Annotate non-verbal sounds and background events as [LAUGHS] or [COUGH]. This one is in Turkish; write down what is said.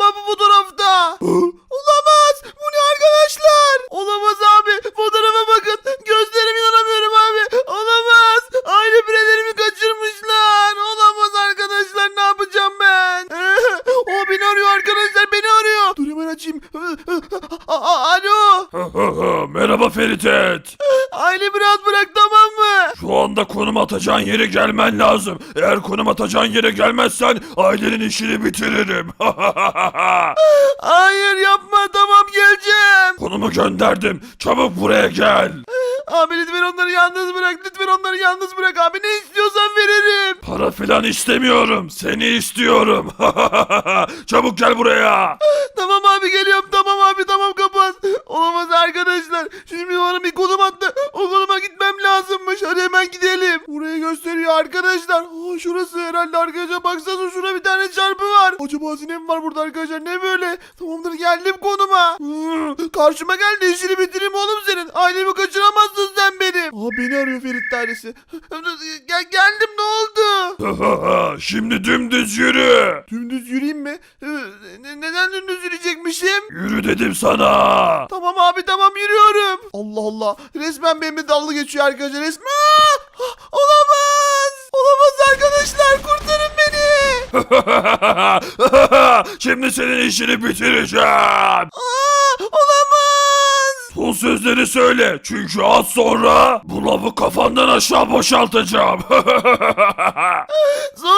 Baba bu fotoğrafta. Olamaz. Bu ne arkadaşlar? Olamaz abi. Fotoğrafa bakın. Gözlerime inanamıyorum abi. Olamaz. Aile bireylerimi kaçırmışlar. Olamaz arkadaşlar. Ne yapacağım ben? [LAUGHS] o beni arıyor arkadaşlar. Beni arıyor. Dur hemen açayım. [LAUGHS] Alo. [LAUGHS] Merhaba Feritet. Ailemi rahat bırak tamam mı? Şu anda konum atacağın yere gelmen lazım. Eğer konum atacağın yere gelmezsen ailenin işini bitiririm. [LAUGHS] Hayır yapma tamam geleceğim. Konumu gönderdim. Çabuk buraya gel. Abi lütfen onları yalnız bırak. Lütfen onları yalnız bırak abi. Ne istiyorsan veririm. Para filan istemiyorum. Seni istiyorum. [LAUGHS] Çabuk gel buraya. [LAUGHS] Şimdi bana bir konum attı. O konuma gitmem lazımmış. Hadi hemen gidelim. Burayı gösteriyor arkadaşlar. Aa, şurası herhalde arkadaşlar. Baksanıza şurada bir tane çarpı var. Acaba hazine mi var burada arkadaşlar? Ne böyle? Tamamdır geldim konuma. Hmm, karşıma geldi. İşini bitireyim oğlum senin. Ailemi kaçıramazsın sen benim. Aa beni arıyor Ferit tanesi. Gel, geldim ne oldu? [LAUGHS] Şimdi dümdüz yürü. Dümdüz yürüyeyim mi? Ee, ne- neden dümdüz yürüyecekmişim? Yürü dedim sana. Tamam abi tamam yürüyorum. Allah. Resmen benimle dalga geçiyor arkadaşlar. Resmen. Aa! Ah, Olamaz. Olamaz arkadaşlar. Kurtarın beni. [LAUGHS] Şimdi senin işini bitireceğim. Aa, olamaz. Son sözleri söyle. Çünkü az sonra bu lavı kafandan aşağı boşaltacağım. [LAUGHS] Son